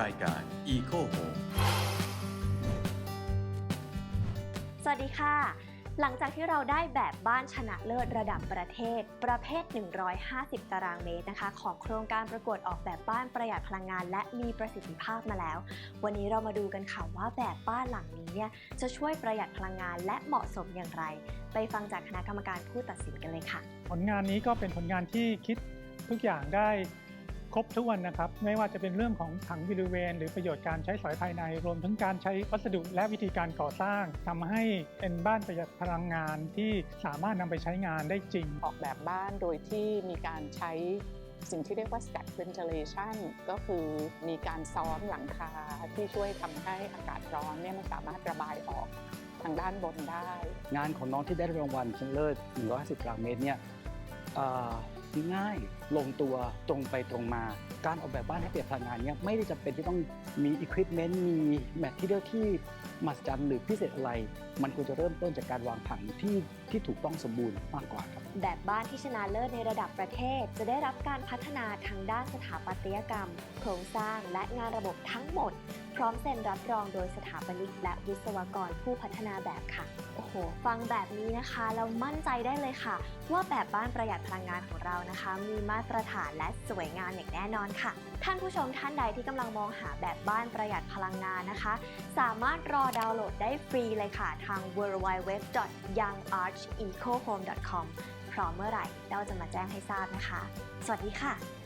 รายการ Eco Home สวัสดีค่ะ หลังจากที่เราได้แบบบ้านชนะเลิศระดับประเทศ ประเภท 150 ตารางเมตรนะคะ ของโครงการประกวดออกแบบบ้านประหยัดพลังงาน และมีประสิทธิภาพมาแล้ว วันนี้เรามาดูกันค่ะว่าแบบบ้านหลังนี้เนี่ยจะช่วยประหยัดพลังงานและเหมาะสมอย่างไร ไปฟังจากคณะกรรมการผู้ตัดสินกันเลยค่ะ ผลงานนี้ก็เป็นผลงานที่คิดทุกอย่างได้ ครบถ้วนนะครับ ไม่ว่าจะเป็นเรื่องของผังบริเวณ หรือประโยชน์การใช้สอยภายใน รวมทั้งการใช้วัสดุและวิธีการก่อสร้างทำให้เป็นบ้านประหยัดพลังงานที่สามารถนำไปใช้งานได้จริง ออกแบบบ้านโดยที่มีการใช้สิ่งที่เรียกว่า stack ventilation ก็คือมีการซ้อนหลังคาที่ช่วยทำให้อากาศร้อนเนี่ยมันสามารถระบายออกทางด้านบนได้ งานของน้องที่ได้รางวัลชนะเลิศ 150ตารางเมตรเนี่ยเอ่อ ง่ายลงตัวตรงไปตรงมา การออกแบบบ้านให้เประหยัดพลังงานเนี่ยไม่ได้จำเป็นที่ต้องมีอุปกรณ์มีแมทที่เดียที่มหัศจรรย์หรือพิเศษอะไร มันควรจะเริ่มต้นจากการวางผังที่ที่ถูกต้องสมบูรณ์มากกว่าครับแบบบ้านที่ชนะเลิศในระดับประเทศ จะได้รับการพัฒนาทางด้านสถาปัตยกรรม โครงสร้างและงานระบบทั้งหมด พร้อมเซ็นรับรองโดยสถาปนิกและวิศวกรผู้พัฒนาแบบค่ะ โอ้โห ฟังแบบนี้นะคะ เรามั่นใจได้เลยค่ะ ว่าแบบบ้านประหยัดพลังงานของเรานะคะ มีมาตรฐานและสวยงามอย่างแน่นอนค่ะ ท่านผู้ชมท่านใดที่กำลังมองหาแบบบ้านประหยัดพลังงานนะคะ สามารถรอดาวน์โหลดได้ฟรีเลยค่ะ ทาง www.youngarchecohome.com พร้อมเมื่อไหร่เราจะมาแจ้งให้ทราบนะคะ สวัสดีค่ะ